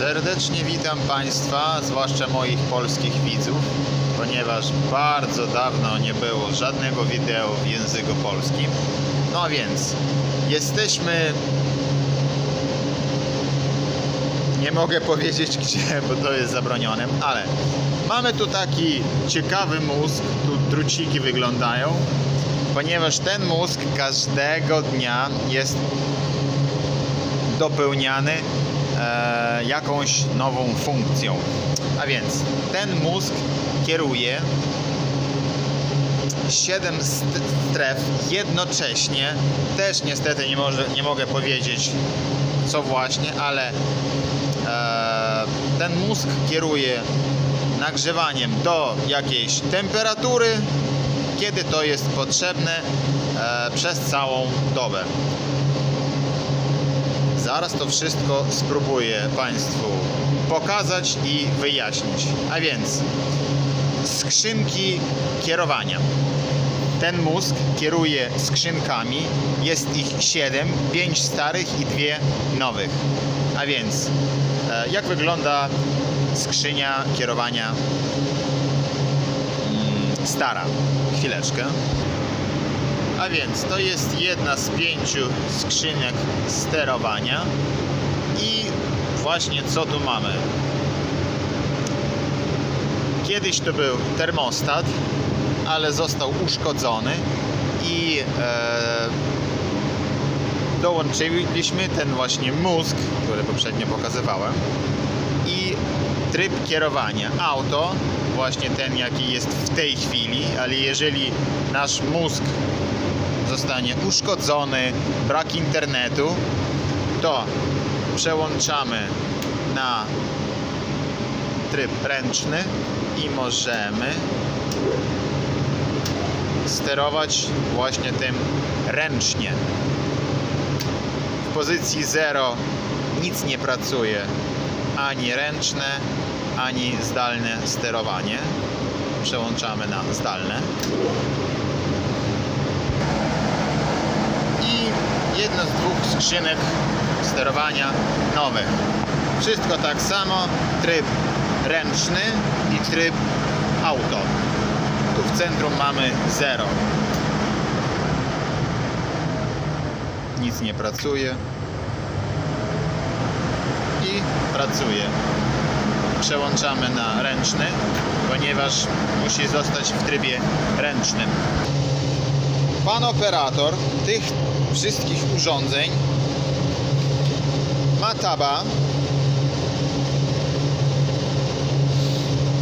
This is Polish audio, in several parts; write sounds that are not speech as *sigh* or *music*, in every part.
Serdecznie witam Państwa, zwłaszcza moich polskich widzów, ponieważ bardzo dawno nie było żadnego wideo w języku polskim. No więc, jesteśmy. Nie mogę powiedzieć gdzie, bo to jest zabronione, ale mamy tu taki ciekawy mózg, tu druciki wyglądają, ponieważ ten mózg każdego dnia jest dopełniany e, jakąś nową funkcją. A więc ten mózg kieruje 7 st- stref jednocześnie. Też niestety nie, może, nie mogę powiedzieć co właśnie, ale e, ten mózg kieruje nagrzewaniem do jakiejś temperatury, kiedy to jest potrzebne e, przez całą dobę. Zaraz to wszystko spróbuję Państwu pokazać i wyjaśnić. A więc skrzynki kierowania. Ten mózg kieruje skrzynkami. Jest ich 7, 5 starych i 2 nowych. A więc e, jak wygląda skrzynia kierowania mm, stara? Chwileczkę. A więc to jest jedna z pięciu skrzynek sterowania i właśnie co tu mamy. Kiedyś to był termostat, ale został uszkodzony i e, dołączyliśmy ten właśnie mózg, który poprzednio pokazywałem i tryb kierowania. Auto, właśnie ten jaki jest w tej chwili, ale jeżeli nasz mózg zostanie uszkodzony, brak internetu, to przełączamy na tryb ręczny i możemy sterować właśnie tym ręcznie. W pozycji 0 nic nie pracuje, ani ręczne, ani zdalne sterowanie. Przełączamy na zdalne. i jedna z dwóch skrzynek sterowania nowych. Wszystko tak samo, tryb ręczny i tryb auto. Tu w centrum mamy 0. Nic nie pracuje. I pracuje. Przełączamy na ręczny, ponieważ musi zostać w trybie ręcznym. Pan operator tych wszystkich urządzeń ma taba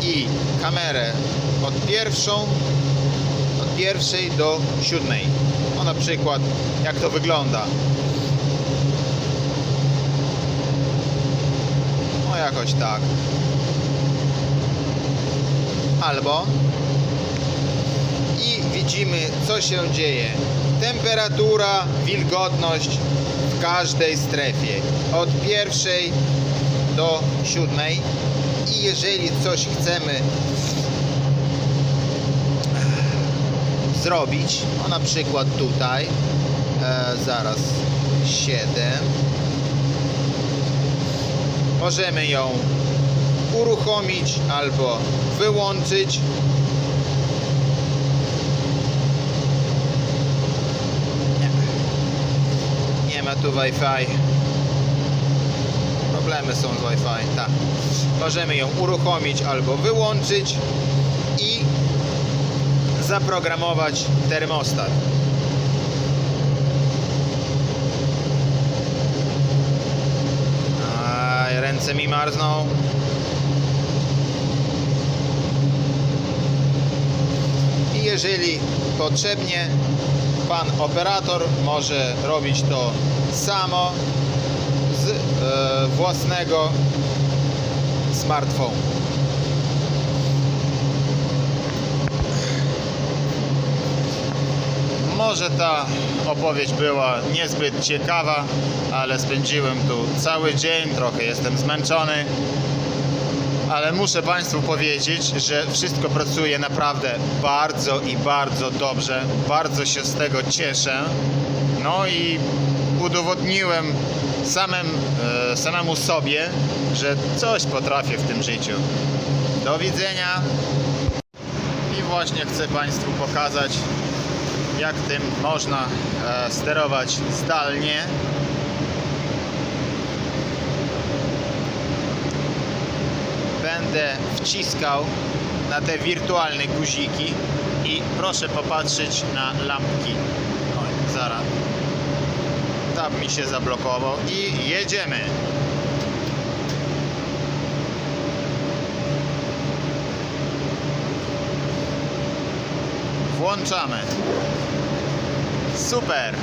i kamerę od pierwszą od pierwszej do siódmej. O na przykład jak to wygląda. No jakoś tak. Albo i widzimy co się dzieje. Temperatura, wilgotność w każdej strefie. Od pierwszej do siódmej. I jeżeli coś chcemy *sighs* zrobić, no na przykład tutaj, e, zaraz 7, możemy ją uruchomić albo wyłączyć ma tu Wi-Fi. Problemy są z Wi-Fi, tak. Możemy ją uruchomić albo wyłączyć i zaprogramować termostat. Aj, ręce mi marzną. I jeżeli potrzebnie, pan operator może robić to samo z e, własnego smartfonu. Może ta opowieść była niezbyt ciekawa, ale spędziłem tu cały dzień, trochę jestem zmęczony. Ale muszę Państwu powiedzieć, że wszystko pracuje naprawdę bardzo i bardzo dobrze. Bardzo się z tego cieszę. No i udowodniłem samym, e, samemu sobie, że coś potrafię w tym życiu. Do widzenia. I właśnie chcę Państwu pokazać, jak tym można e, sterować zdalnie. Będę wciskał na te wirtualne guziki i proszę popatrzeć na lampki. Oj, zaraz. Mi się zablokował i jedziemy. Włączamy. Super.